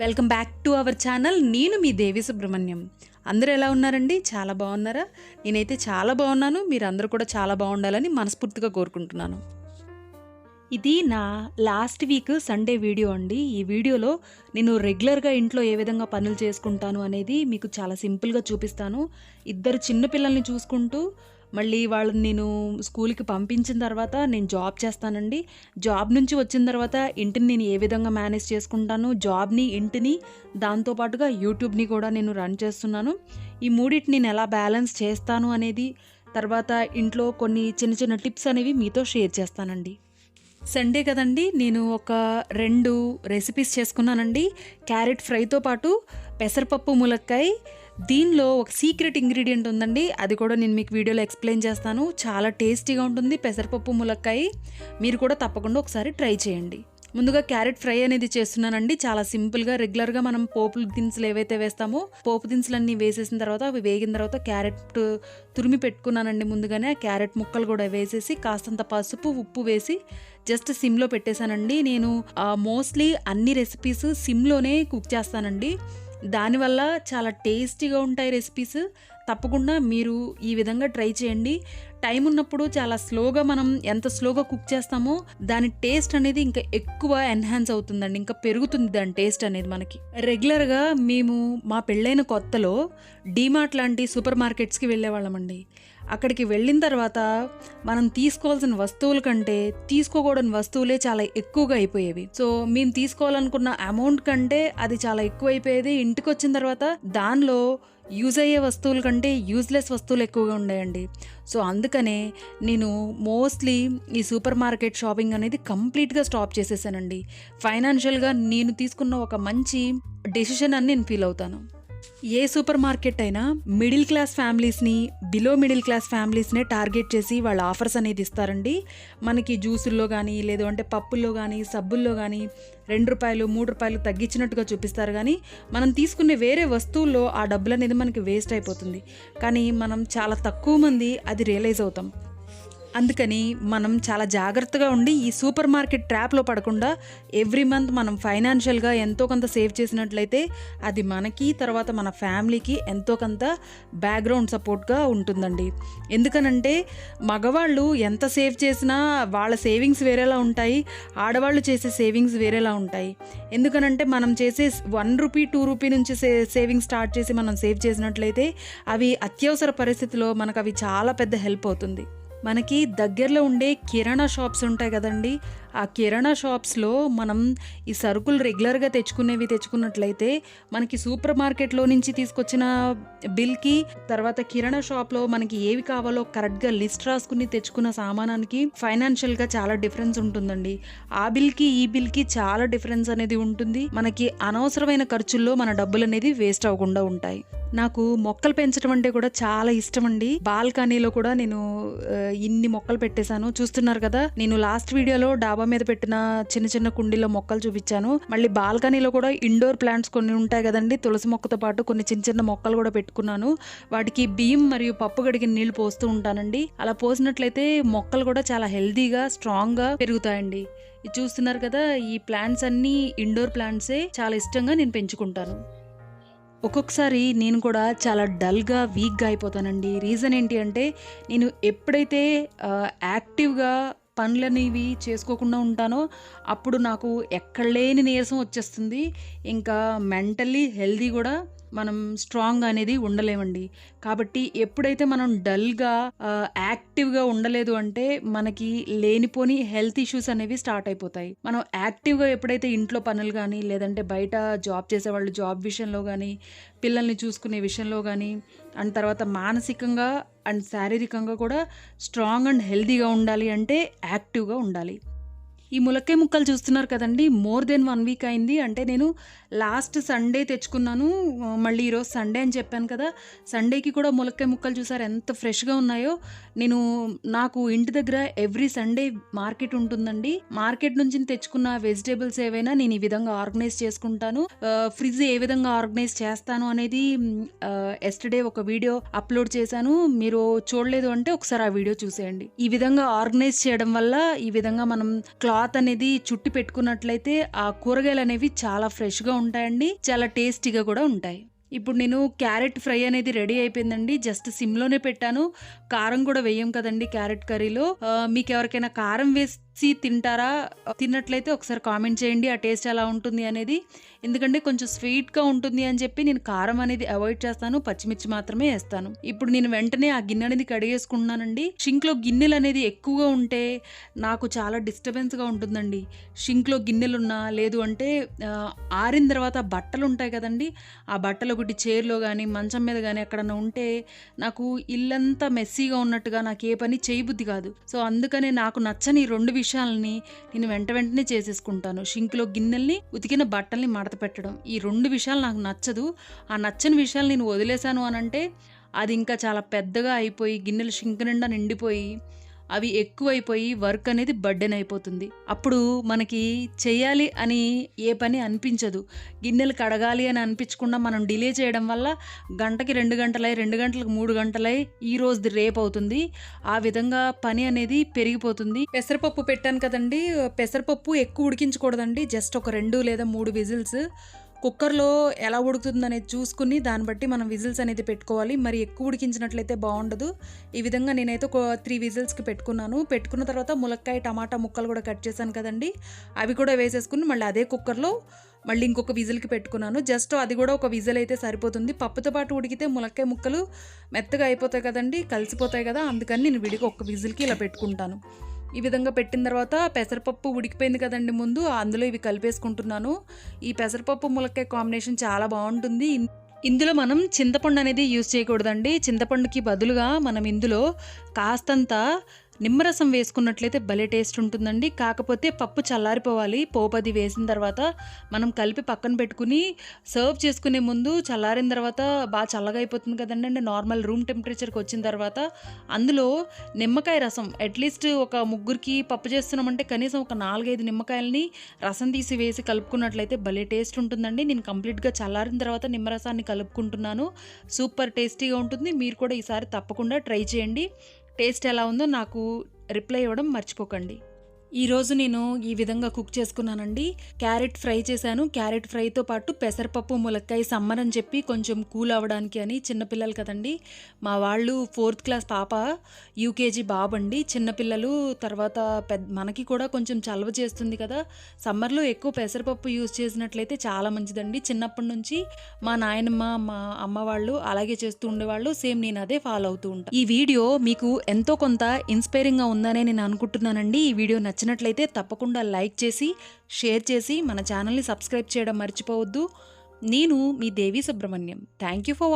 Welcome back to our channel. నేను మీ దేవి సుబ్రహ్మణ్యం. అందరూ ఎలా ఉన్నారండి? చాలా బాగున్నారా? నేనైతే చాలా బాగున్నాను. మీరు అందరూ కూడా చాలా బాగుండాలని మనస్ఫూర్తిగా కోరుకుంటున్నాను. ఇది నా లాస్ట్ వీక్ సండే వీడియో అండి. ఈ వీడియోలో నేను రెగ్యులర్గా ఇంట్లో ఏ విధంగా పనులు చేసుకుంటాను అనేది మీకు చాలా సింపుల్గా చూపిస్తాను. ఇద్దరు చిన్నపిల్లల్ని చూసుకుంటూ మళ్ళీ వాళ్ళని నేను స్కూల్కి పంపించిన తర్వాత నేను జాబ్ చేస్తానండి. జాబ్ నుంచి వచ్చిన తర్వాత ఇంటిని నేను ఏ విధంగా మేనేజ్ చేసుకుంటాను జాబ్ని ఇంటిని దాంతోపాటుగా యూట్యూబ్ని కూడా నేను రన్ చేస్తున్నాను. ఈ మూడింటిని నేను ఎలా బ్యాలెన్స్ చేస్తాను అనేది తర్వాత ఇంట్లో కొన్ని చిన్న చిన్న టిప్స్ అనేవి మీతో షేర్ చేస్తానండి. సండే కదండి నేను ఒక రెండు రెసిపీస్ చేసుకున్నానండి. క్యారెట్ ఫ్రైతో పాటు పెసరపప్పు ములక్కాయ దీనిలో ఒక సీక్రెట్ ఇంగ్రీడియంట్ ఉందండి. అది కూడా నేను మీకు వీడియోలో ఎక్స్ప్లెయిన్ చేస్తాను. చాలా టేస్టీగా ఉంటుంది. పెసరపప్పు ములక్కాయ. మీరు కూడా తప్పకుండా ఒకసారి ట్రై చేయండి. ముందుగా క్యారెట్ ఫ్రై అనేది చేస్తున్నానండి. చాలా సింపుల్గా రెగ్యులర్గా మనం పోపు దినుసులు ఏవైతే వేస్తామో పోపు దినుసులన్నీ వేసేసిన తర్వాత అవి వేగిన తర్వాత క్యారెట్ తురిమి పెట్టుకున్నానండి ముందుగానే. క్యారెట్ ముక్కలు కూడా వేసేసి కాస్తంత పసుపు ఉప్పు వేసి జస్ట్ సిమ్లో పెట్టేశానండి. నేను మోస్ట్లీ అన్ని రెసిపీస్ సిమ్లోనే కుక్ చేస్తానండి. దానివల్ల చాలా టేస్టీగా ఉంటాయి రెసిపీస్ తప్పకుండా మీరు ఈ విధంగా ట్రై చేయండి. టైం ఉన్నప్పుడు చాలా స్లోగా మనం ఎంత స్లోగా కుక్ చేస్తామో దాని టేస్ట్ అనేది ఇంకా ఎక్కువ ఎన్హాన్స్ అవుతుందండి. ఇంకా పెరుగుతుంది దాని టేస్ట్ అనేది మనకి. రెగ్యులర్గా మేము మా పెళ్ళైన కొత్తలో డీమార్ట్ లాంటి సూపర్ మార్కెట్స్కి వెళ్ళేవాళ్ళమండి. అక్కడికి వెళ్ళిన తర్వాత మనం తీసుకోవాల్సిన వస్తువుల కంటే తీసుకోకూడని వస్తువులే చాలా ఎక్కువగా అయిపోయేవి. సో మేము తీసుకోవాలనుకున్న అమౌంట్ కంటే అది చాలా ఎక్కువ అయిపోయేది ఇంటికి వచ్చిన తర్వాత దానిలో యూజ్ అయ్యే వస్తువుల కంటే యూజ్లెస్ వస్తువులు ఎక్కువగా ఉండేయండి. సో అందుకనే నేను మోస్ట్లీ ఈ సూపర్ మార్కెట్ షాపింగ్ అనేది కంప్లీట్గా స్టాప్ చేసేసానండి. ఫైనాన్షియల్గా నేను తీసుకున్న ఒక మంచి డెసిషన్ అని నేను ఫీల్ అవుతాను. ఏ సూపర్ మార్కెట్ అయినా మిడిల్ క్లాస్ ఫ్యామిలీస్ని బిలో మిడిల్ క్లాస్ ఫ్యామిలీస్నే టార్గెట్ చేసి వాళ్ళ ఆఫర్స్ అనేది ఇస్తారండి. మనకి జ్యూసుల్లో కానీ లేదు అంటే పప్పుల్లో కానీ సబ్బుల్లో కానీ రెండు రూపాయలు మూడు రూపాయలు తగ్గించినట్టుగా చూపిస్తారు కానీ మనం తీసుకునే వేరే వస్తువుల్లో ఆ డబ్బులు అనేది మనకి వేస్ట్ అయిపోతుంది. కానీ మనం చాలా తక్కువ మంది అది రియలైజ్ అవుతాం. అందుకని మనం చాలా జాగ్రత్తగా ఉండి ఈ సూపర్ మార్కెట్ ట్రాప్లో పడకుండా ఎవ్రీ మంత్ మనం ఫైనాన్షియల్గా ఎంతో కొంత సేవ్ చేసినట్లయితే అది మనకి తర్వాత మన ఫ్యామిలీకి ఎంతో కొంత బ్యాక్గ్రౌండ్ సపోర్ట్గా ఉంటుందండి. ఎందుకనంటే మగవాళ్ళు ఎంత సేవ్ చేసినా వాళ్ళ సేవింగ్స్ వేరేలా ఉంటాయి ఆడవాళ్ళు చేసే సేవింగ్స్ వేరేలా ఉంటాయి. ఎందుకనంటే మనం చేసే వన్ రూపీ టూ రూపీ నుంచి సే సేవింగ్ స్టార్ట్ చేసి మనం సేవ్ చేసినట్లయితే అవి అత్యవసర పరిస్థితిలో మనకు అవి చాలా పెద్ద హెల్ప్ అవుతుంది. మనకి దగ్గరలో ఉండే కిరాణా షాప్స్ ఉంటాయి కదండి. ఆ కిరాణా షాప్స్లో మనం ఈ సరుకులు రెగ్యులర్గా తెచ్చుకునేవి తెచ్చుకున్నట్లయితే మనకి సూపర్ మార్కెట్లో నుంచి తీసుకొచ్చిన బిల్కి తర్వాత కిరాణా షాప్లో మనకి ఏవి కావాలో కరెక్ట్గా లిస్ట్ రాసుకుని తెచ్చుకున్న సామానానికి ఫైనాన్షియల్గా చాలా డిఫరెన్స్ ఉంటుందండి. ఆ బిల్కి ఈ బిల్కి చాలా డిఫరెన్స్ అనేది ఉంటుంది. మనకి అనవసరమైన ఖర్చుల్లో మన డబ్బులు అనేది వేస్ట్ అవ్వకుండా ఉంటాయి. నాకు మొక్కలు పెంచడం అంటే కూడా చాలా ఇష్టం అండి. బాల్కనీలో కూడా నేను ఇన్ని మొక్కలు పెట్టేశాను. చూస్తున్నారు కదా నేను లాస్ట్ వీడియోలో డాబా మీద పెట్టిన చిన్న చిన్న కుండీలో మొక్కలు చూపించాను. మళ్ళీ బాల్కనీలో కూడా ఇండోర్ ప్లాంట్స్ కొన్ని ఉంటాయి కదండి. తులసి మొక్కతో పాటు కొన్ని చిన్న చిన్న మొక్కలు కూడా పెట్టుకున్నాను. వాటికి బియ్యం మరియు పప్పు గడిగిన నీళ్ళు పోస్తూ ఉంటానండి. అలా పోసినట్లయితే మొక్కలు కూడా చాలా హెల్దీగా స్ట్రాంగ్గా పెరుగుతాయండి. ఇది చూస్తున్నారు కదా ఈ ప్లాంట్స్ అన్నీ ఇండోర్ ప్లాంట్సే. చాలా ఇష్టంగా నేను పెంచుకుంటాను. ఒక్కొక్కసారి నేను కూడా చాలా డల్గా వీక్గా అయిపోతానండి. రీజన్ ఏంటి అంటే నేను ఎప్పుడైతే యాక్టివ్గా పనులనేవి చేసుకోకుండా ఉంటానో అప్పుడు నాకు ఎక్కడ లేని నీరసం వచ్చేస్తుంది. ఇంకా మెంటల్లీ హెల్దీ కూడా మనం స్ట్రాంగ్ అనేది ఉండలేమండి. కాబట్టి ఎప్పుడైతే మనం డల్గా యాక్టివ్గా ఉండలేదు అంటే మనకి లేనిపోని హెల్త్ ఇష్యూస్ అనేవి స్టార్ట్ అయిపోతాయి. మనం యాక్టివ్గా ఎప్పుడైతే ఇంట్లో పనులు కానీ లేదంటే బయట జాబ్ చేసేవాళ్ళు జాబ్ విషయంలో కానీ పిల్లల్ని చూసుకునే విషయంలో కానీ అండ్ తర్వాత మానసికంగా అండ్ శారీరకంగా కూడా స్ట్రాంగ్ అండ్ హెల్తీగా ఉండాలి అంటే యాక్టివ్గా ఉండాలి. ఈ ములక్కాయ ముక్కలు చూస్తున్నారు కదండి. మోర్ దెన్ వన్ వీక్ అయింది. అంటే నేను లాస్ట్ సండే తెచ్చుకున్నాను. మళ్ళీ ఈరోజు సండే అని చెప్పాను కదా. సండేకి కూడా ములక్కాయ ముక్కలు చూసారు. ఎంత ఫ్రెష్గా ఉన్నాయో. నేను నాకు ఇంటి దగ్గర ఎవ్రీ సండే మార్కెట్ ఉంటుందండి. మార్కెట్ నుంచి తెచ్చుకున్న వెజిటేబుల్స్ ఏవైనా నేను ఈ విధంగా ఆర్గనైజ్ చేసుకుంటాను. ఫ్రిడ్జ్ ఏ విధంగా ఆర్గనైజ్ చేస్తాను అనేది ఎస్టర్డే ఒక వీడియో అప్లోడ్ చేశాను. మీరు చూడలేదు అంటే ఒకసారి ఆ వీడియో చూసేయండి. ఈ విధంగా ఆర్గనైజ్ చేయడం వల్ల ఈ విధంగా మనం క్లాత్ క్లాత్ అనేది చుట్టి పెట్టుకున్నట్లయితే ఆ కూరగాయలు అనేవి చాలా ఫ్రెష్గా ఉంటాయండి చాలా టేస్టీగా కూడా ఉంటాయి. ఇప్పుడు నేను క్యారెట్ ఫ్రై అనేది రెడీ అయిపోయిందండి జస్ట్ సిమ్లోనే పెట్టాను. కారం కూడా వేయం కదండి క్యారెట్ కర్రీలో. మీకు ఎవరికైనా కారం వేసి తింటారా? తిన్నట్లయితే ఒకసారి కామెంట్ చేయండి ఆ టేస్ట్ ఎలా ఉంటుంది అనేది. ఎందుకంటే కొంచెం స్వీట్గా ఉంటుంది అని చెప్పి నేను కారం అనేది అవాయిడ్ చేస్తాను పచ్చిమిర్చి మాత్రమే వేస్తాను. ఇప్పుడు నేను వెంటనే ఆ గిన్నె అనేది కడిగేసుకుంటున్నానండి. షింక్లో గిన్నెలు అనేది ఎక్కువగా ఉంటే నాకు చాలా డిస్టర్బెన్స్గా ఉంటుందండి. షింక్లో గిన్నెలున్నా లేదు అంటే ఆరిన తర్వాత బట్టలు ఉంటాయి కదండి. ఆ బట్టలు ఒకటి చైర్లో కానీ మంచం మీద కానీ ఎక్కడన్నా ఉంటే నాకు ఇల్లంతా మెస్సీగా ఉన్నట్టుగా నాకు ఏ పని చేయబుద్ధి కాదు. సో అందుకనే నాకు నచ్చని ఈ రెండు విషయాలని నేను వెంట వెంటనే చేసేసుకుంటాను. షింక్లో గిన్నెల్ని ఉతికిన బట్టల్ని మడత పెట్టడం. ఈ రెండు విషయాలు నాకు నచ్చదు. ఆ నచ్చని విషయాలు నేను వదిలేశాను అని అంటే అది ఇంకా చాలా పెద్దగా అయిపోయి గిన్నెలు షింక్ నిండా నిండిపోయి అవి ఎక్కువైపోయి వర్క్ అనేది బర్డెన్ అయిపోతుంది. అప్పుడు మనకి చేయాలి అని ఏ పని అనిపించదు. గిన్నెలు కడగాలి అని అనిపించకుండా మనం డిలే చేయడం వల్ల గంటకి రెండు గంటలై రెండు గంటలకు మూడు గంటలై ఈ రోజుది రేపు అవుతుంది. ఆ విధంగా పని అనేది పెరిగిపోతుంది. పెసరపప్పు పెట్టాను కదండి. పెసరపప్పు ఎక్కువ ఉడికించకూడదండి. జస్ట్ ఒక రెండు లేదా మూడు విజిల్స్ కుక్కర్లో ఎలా ఉడుకుతుంది అనేది చూసుకుని దాన్ని బట్టి మనం విజిల్స్ అనేది పెట్టుకోవాలి. మరి ఎక్కువ ఉడికించినట్లయితే బాగుండదు. ఈ విధంగా నేనైతే ఒక త్రీ విజిల్స్కి పెట్టుకున్నాను. పెట్టుకున్న తర్వాత ములక్కాయ టమాటా ముక్కలు కూడా కట్ చేశాను కదండి. అవి కూడా వేసేసుకుని మళ్ళీ అదే కుక్కర్లో మళ్ళీ ఇంకొక విజిల్కి పెట్టుకున్నాను. జస్ట్ అది కూడా ఒక విజిల్ అయితే సరిపోతుంది. పప్పుతో పాటు ఉడికితే ములక్కాయ ముక్కలు మెత్తగా అయిపోతాయి కదండి కలిసిపోతాయి కదా అందుకని నేను విడిగా ఒక విజిల్కి ఇలా పెట్టుకుంటాను. ఈ విధంగా పెట్టిన తర్వాత పెసరపప్పు ఉడికిపోయింది కదండి ముందు అందులో ఇవి కలిపేసుకుంటున్నాను. ఈ పెసరపప్పు ములక్కాయ కాంబినేషన్ చాలా బాగుంటుంది. ఇన్- ఇందులో మనం చింతపండు అనేది యూజ్ చేయకూడదండి. చింతపండుకి బదులుగా మనం ఇందులో కాస్తంత నిమ్మరసం వేసుకున్నట్లయితే భలే టేస్ట్ ఉంటుందండి. కాకపోతే పప్పు చల్లారిపోవాలి. పోపది వేసిన తర్వాత మనం కలిపి పక్కన పెట్టుకుని సర్వ్ చేసుకునే ముందు చల్లారిన తర్వాత బాగా చల్లగా అయిపోతుంది కదండి. అంటే నార్మల్ రూమ్ టెంపరేచర్కి వచ్చిన తర్వాత అందులో నిమ్మకాయ రసం అట్లీస్ట్ ఒక ముగ్గురికి పప్పు చేస్తున్నామంటే కనీసం ఒక నాలుగైదు నిమ్మకాయలని రసం తీసి వేసి కలుపుకున్నట్లయితే భలే టేస్ట్ ఉంటుందండి. నేను కంప్లీట్గా చల్లారిన తర్వాత నిమ్మరసాన్ని కలుపుకుంటున్నాను. సూపర్ టేస్టీగా ఉంటుంది. మీరు కూడా ఈసారి తప్పకుండా ట్రై చేయండి. టేస్ట్ ఎలా ఉందో నాకు రిప్లై ఇవ్వడం మర్చిపోకండి. ఈరోజు నేను ఈ విధంగా కుక్ చేసుకున్నానండి. క్యారెట్ ఫ్రై చేశాను. క్యారెట్ ఫ్రైతో పాటు పెసరపప్పు ములక్కాయ సమ్మర్ అని చెప్పి కొంచెం కూల్ అవ్వడానికి అని చిన్నపిల్లలు కదండి. మా వాళ్ళు ఫోర్త్ క్లాస్ పాప యూకేజీ బాబు అండి. చిన్నపిల్లలు తర్వాత పెద్ద మనకి కూడా కొంచెం చలవ చేస్తుంది కదా. సమ్మర్లో ఎక్కువ పెసరపప్పు యూజ్ చేసినట్లయితే చాలా మంచిదండి. చిన్నప్పటి నుంచి మా నాయనమ్మ మా అమ్మ వాళ్ళు అలాగే చేస్తూ ఉండేవాళ్ళు. సేమ్ నేను అదే ఫాలో అవుతూ ఉంటాను ఈ వీడియో మీకు ఎంతో కొంత ఇన్స్పైరింగ్గా ఉందనే నేను అనుకుంటున్నానండి. ఈ వీడియో నచ్చినట్లయితే తప్పకుండా లైక్ చేసి షేర్ చేసి మన ఛానల్ని సబ్స్క్రైబ్ చేయడం మర్చిపోవద్దు. నేను మీ Devi Subrahmanyam. Thank you for